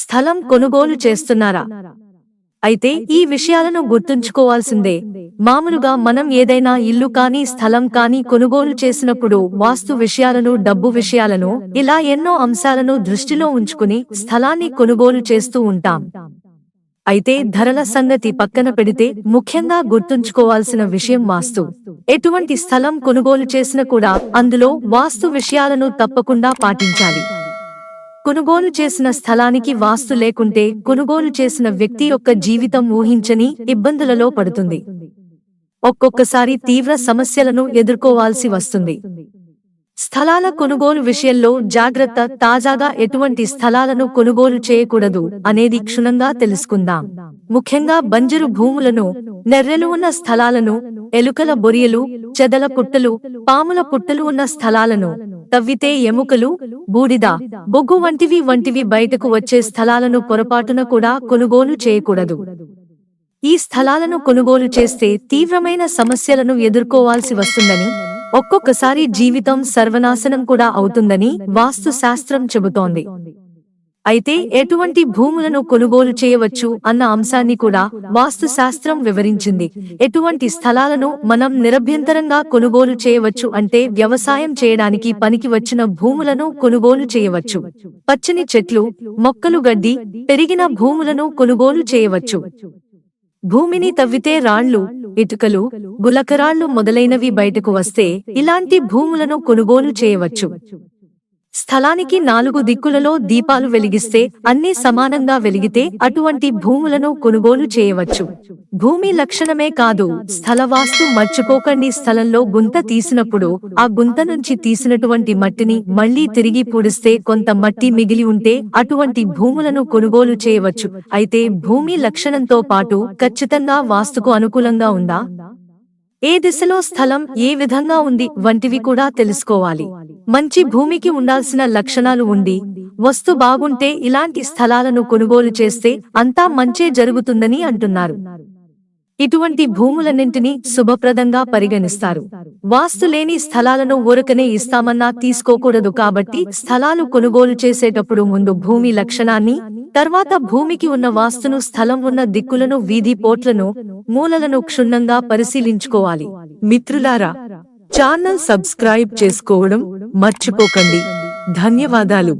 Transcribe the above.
స్థలం కొనుగోలు చేస్తున్నారా? అయితే ఈ విషయాలను గుర్తుంచుకోవాల్సిందే. మామూలుగా మనం ఏదైనా ఇల్లు కానీ స్థలం కానీ కొనుగోలు చేసినప్పుడు వాస్తు విషయాలను డబ్బు విషయాలను ఇలా ఎన్నో అంశాలను దృష్టిలో ఉంచుకుని స్థలాన్ని కొనుగోలు చేస్తూ ఉంటాం. అయితే ధరల సంగతి పక్కన పెడితే ముఖ్యంగా గుర్తుంచుకోవాల్సిన విషయం వాస్తు. ఎటువంటి స్థలం కొనుగోలు చేసినా కూడా అందులో వాస్తు విషయాలను తప్పకుండా పాటించాలి. కొనుగోలు చేసిన స్థలానికి వాస్తు లేకుంటే కొనుగోలు చేసిన వ్యక్తి యొక్క జీవితం ఊహించని ఇబ్బందులలో పడుతుంది. ఒక్కొక్కసారి తీవ్ర సమస్యలను ఎదుర్కోవాల్సి వస్తుంది. స్థలాల కొనుగోలు విషయంలో జాగ్రత్త తాజాగా ఎటువంటి స్థలాలను కొనుగోలు చేయకూడదు అనేది క్షుణ్ణంగా తెలుసుకుందాం. ముఖ్యంగా బంజరు భూములను నెర్రెలు ఉన్న స్థలాలను ఎలుకల బొరియలు చెదల పుట్టలు పాముల పుట్టలు ఉన్న స్థలాలను తవ్వితే ఎముకలు బూడిద బొగ్గు వంటివి వంటివి బయటకు వచ్చే స్థలాలను పొరపాటున కూడా కొనుగోలు చేయకూడదు. ఈ స్థలాలను కొనుగోలు చేస్తే తీవ్రమైన సమస్యలను ఎదుర్కోవాల్సి వస్తుందని ఒక్కొక్కసారి జీవితం సర్వనాశనం కూడా అవుతుందని వాస్తు శాస్త్రం చెబుతోంది. అయితే ఎటువంటి భూములను కొనుగోలు చేయవచ్చు అన్న అంశాన్ని కూడా వాస్తు శాస్త్రం వివరించింది. ఎటువంటి స్థలాలను మనం నిరభ్యంతరంగా కొనుగోలు చేయవచ్చు అంటే వ్యవసాయం చేయడానికి పనికి వచ్చిన భూములను కొనుగోలు చేయవచ్చు. పచ్చని చెట్లు మొక్కలు గడ్డి పెరిగిన భూములను కొనుగోలు చేయవచ్చు. భూమిని తవ్వితే రాళ్ళు ఇటుకలు గులకరాళ్ళు మొదలైనవి బయటకు వస్తే ఇలాంటి భూములను కొనుగోలు చేయవచ్చు. స్థలానికి నాలుగు దిక్కులలో దీపాలు వెలిగిస్తే అన్ని సమానంగా వెలిగితే అటువంటి భూములను కొనుగోలు చేయవచ్చు. భూమి లక్షణమే కాదు స్థలవాస్తు మర్చిపోకండి స్థలంలో గుంత తీసినప్పుడు ఆ గుంత నుంచి తీసినటువంటి మట్టిని మళ్ళీ తిరిగి పూడిస్తే కొంత మట్టి మిగిలి ఉంటే అటువంటి భూములను కొనుగోలు చేయవచ్చు. అయితే భూమి లక్షణంతో పాటు ఖచ్చితంగా వాస్తుకు అనుకూలంగా ఉందా? ఏ దిశలో స్థలం ఏ విధంగా ఉంది వంటివి కూడా తెలుసుకోవాలి. మంచి భూమికి ఉండాల్సిన లక్షణాలు ఉండి వస్తు బాగుంటే ఇలాంటి స్థలాలను కొనుగోలు చేస్తే అంతా మంచే జరుగుతుందని అంటున్నారు. ఇటువంటి భూములన్నింటినీ శుభప్రదంగా పరిగణిస్తారు. వాస్తు లేని స్థలాలను ఊరకనే ఇస్తామన్నా తీసుకోకూడదు కాబట్టి స్థలాలు కొనుగోలు చేసేటప్పుడు ముందు భూమి లక్షణాన్ని తర్వాత భూమికి ఉన్న వాస్తును స్థలం ఉన్న దిక్కులను వీధి పోట్లను మూలలను క్షుణ్ణంగా పరిశీలించుకోవాలి. మిత్రులారా ఛానల్ సబ్స్క్రైబ్ చేసుకోవడం మర్చిపోకండి. ధన్యవాదాలు.